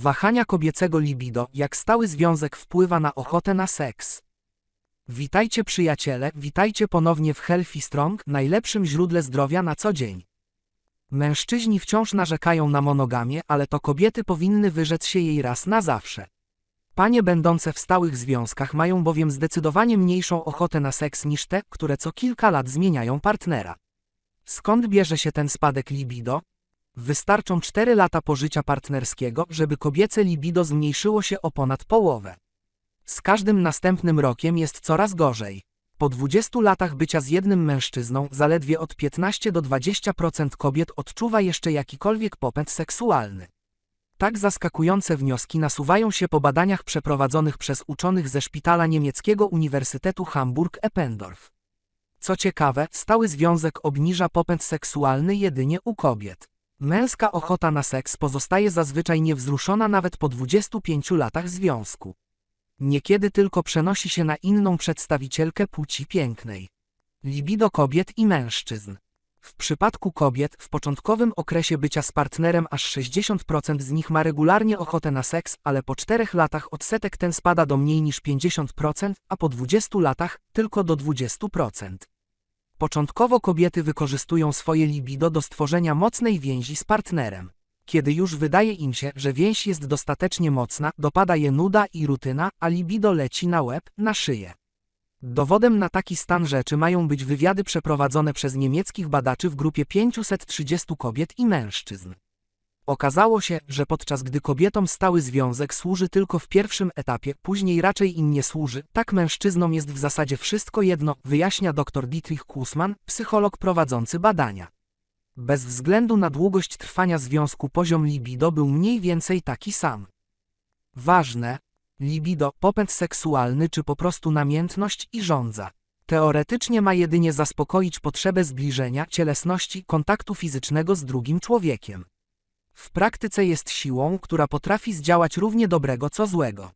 Wahania kobiecego libido, jak stały związek wpływa na ochotę na seks. Witajcie przyjaciele, witajcie ponownie w Healthy Strong, najlepszym źródle zdrowia na co dzień. Mężczyźni wciąż narzekają na monogamię, ale to kobiety powinny wyrzec się jej raz na zawsze. Panie będące w stałych związkach mają bowiem zdecydowanie mniejszą ochotę na seks niż te, które co kilka lat zmieniają partnera. Skąd bierze się ten spadek libido? Wystarczą 4 lata pożycia partnerskiego, żeby kobiece libido zmniejszyło się o ponad połowę. Z każdym następnym rokiem jest coraz gorzej. Po 20 latach bycia z jednym mężczyzną, zaledwie od 15 do 20% kobiet odczuwa jeszcze jakikolwiek popęd seksualny. Tak zaskakujące wnioski nasuwają się po badaniach przeprowadzonych przez uczonych ze szpitala niemieckiego Uniwersytetu Hamburg-Eppendorf. Co ciekawe, stały związek obniża popęd seksualny jedynie u kobiet. Męska ochota na seks pozostaje zazwyczaj niewzruszona nawet po 25 latach związku. Niekiedy tylko przenosi się na inną przedstawicielkę płci pięknej. Libido kobiet i mężczyzn. W przypadku kobiet w początkowym okresie bycia z partnerem aż 60% z nich ma regularnie ochotę na seks, ale po 4 latach odsetek ten spada do mniej niż 50%, a po 20 latach tylko do 20%. Początkowo kobiety wykorzystują swoje libido do stworzenia mocnej więzi z partnerem. Kiedy już wydaje im się, że więź jest dostatecznie mocna, dopada je nuda i rutyna, a libido leci na łeb, na szyję. Dowodem na taki stan rzeczy mają być wywiady przeprowadzone przez niemieckich badaczy w grupie 530 kobiet i mężczyzn. Okazało się, że podczas gdy kobietom stały związek służy tylko w pierwszym etapie, później raczej im nie służy, tak mężczyznom jest w zasadzie wszystko jedno, wyjaśnia dr Dietrich Kussmann, psycholog prowadzący badania. Bez względu na długość trwania związku poziom libido był mniej więcej taki sam. Ważne, libido, popęd seksualny czy po prostu namiętność i żądza. Teoretycznie ma jedynie zaspokoić potrzebę zbliżenia, cielesności, kontaktu fizycznego z drugim człowiekiem. W praktyce jest siłą, która potrafi zdziałać równie dobrego co złego.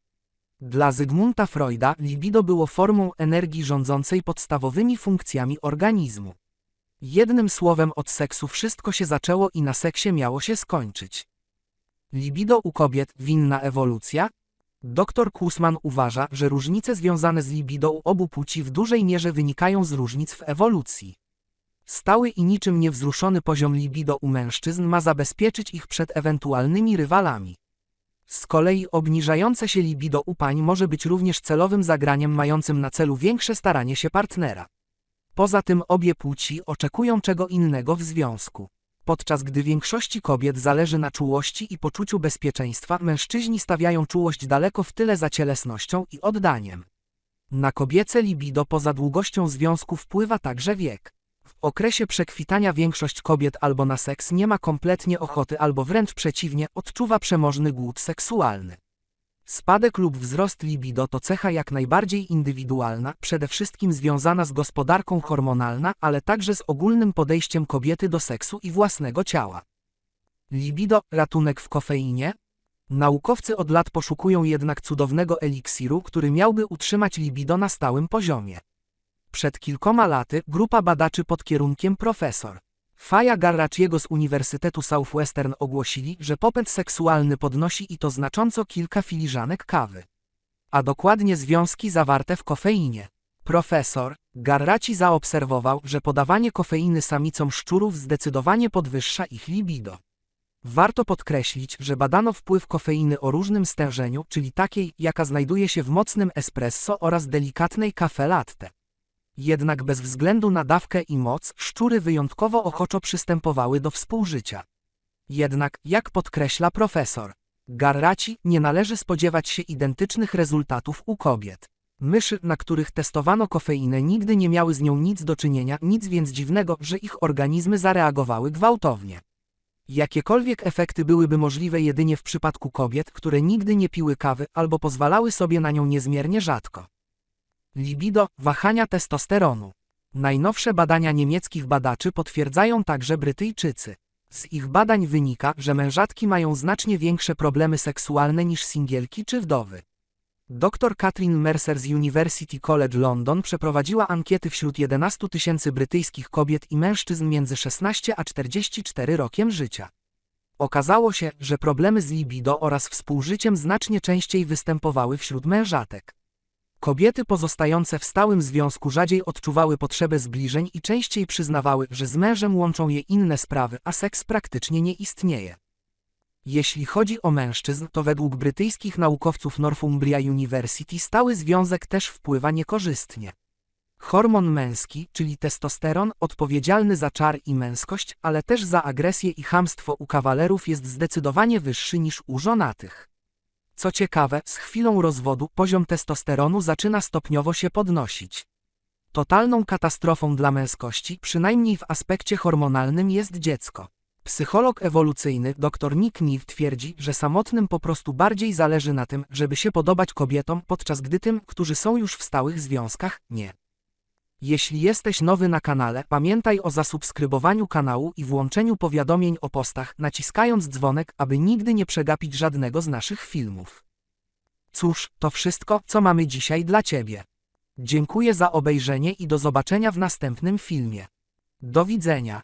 Dla Zygmunta Freuda libido było formą energii rządzącej podstawowymi funkcjami organizmu. Jednym słowem od seksu wszystko się zaczęło i na seksie miało się skończyć. Libido u kobiet winna ewolucja? Dr Kusman uważa, że różnice związane z libido u obu płci w dużej mierze wynikają z różnic w ewolucji. Stały i niczym niewzruszony poziom libido u mężczyzn ma zabezpieczyć ich przed ewentualnymi rywalami. Z kolei obniżające się libido u pań może być również celowym zagraniem mającym na celu większe staranie się partnera. Poza tym obie płci oczekują czego innego w związku. Podczas gdy większości kobiet zależy na czułości i poczuciu bezpieczeństwa, mężczyźni stawiają czułość daleko w tyle za cielesnością i oddaniem. Na kobiece libido poza długością związku wpływa także wiek. W okresie przekwitania większość kobiet albo na seks nie ma kompletnie ochoty albo wręcz przeciwnie, odczuwa przemożny głód seksualny. Spadek lub wzrost libido to cecha jak najbardziej indywidualna, przede wszystkim związana z gospodarką hormonalna, ale także z ogólnym podejściem kobiety do seksu i własnego ciała. Libido, ratunek w kofeinie? Naukowcy od lat poszukują jednak cudownego eliksiru, który miałby utrzymać libido na stałym poziomie. Przed kilkoma laty grupa badaczy pod kierunkiem profesor Faja Garraciego z Uniwersytetu Southwestern ogłosili, że popęd seksualny podnosi i to znacząco kilka filiżanek kawy. A dokładnie związki zawarte w kofeinie. Profesor Garraci zaobserwował, że podawanie kofeiny samicom szczurów zdecydowanie podwyższa ich libido. Warto podkreślić, że badano wpływ kofeiny o różnym stężeniu, czyli takiej, jaka znajduje się w mocnym espresso oraz delikatnej kafe latte. Jednak bez względu na dawkę i moc, szczury wyjątkowo ochoczo przystępowały do współżycia. Jednak, jak podkreśla profesor Garraci, nie należy spodziewać się identycznych rezultatów u kobiet. Myszy, na których testowano kofeinę, nigdy nie miały z nią nic do czynienia, nic więc dziwnego, że ich organizmy zareagowały gwałtownie. Jakiekolwiek efekty byłyby możliwe jedynie w przypadku kobiet, które nigdy nie piły kawy albo pozwalały sobie na nią niezmiernie rzadko. Libido, wahania testosteronu. Najnowsze badania niemieckich badaczy potwierdzają także Brytyjczycy. Z ich badań wynika, że mężatki mają znacznie większe problemy seksualne niż singielki czy wdowy. Dr Katrin Mercer z University College London przeprowadziła ankiety wśród 11 tysięcy brytyjskich kobiet i mężczyzn między 16 a 44 rokiem życia. Okazało się, że problemy z libido oraz współżyciem znacznie częściej występowały wśród mężatek. Kobiety pozostające w stałym związku rzadziej odczuwały potrzebę zbliżeń i częściej przyznawały, że z mężem łączą je inne sprawy, a seks praktycznie nie istnieje. Jeśli chodzi o mężczyzn, to według brytyjskich naukowców Northumbria University stały związek też wpływa niekorzystnie. Hormon męski, czyli testosteron, odpowiedzialny za czar i męskość, ale też za agresję i chamstwo u kawalerów jest zdecydowanie wyższy niż u żonatych. Co ciekawe, z chwilą rozwodu poziom testosteronu zaczyna stopniowo się podnosić. Totalną katastrofą dla męskości, przynajmniej w aspekcie hormonalnym, jest dziecko. Psycholog ewolucyjny dr Nick Neve twierdzi, że samotnym po prostu bardziej zależy na tym, żeby się podobać kobietom, podczas gdy tym, którzy są już w stałych związkach, nie. Jeśli jesteś nowy na kanale, pamiętaj o zasubskrybowaniu kanału i włączeniu powiadomień o postach, naciskając dzwonek, aby nigdy nie przegapić żadnego z naszych filmów. Cóż, to wszystko, co mamy dzisiaj dla Ciebie. Dziękuję za obejrzenie i do zobaczenia w następnym filmie. Do widzenia.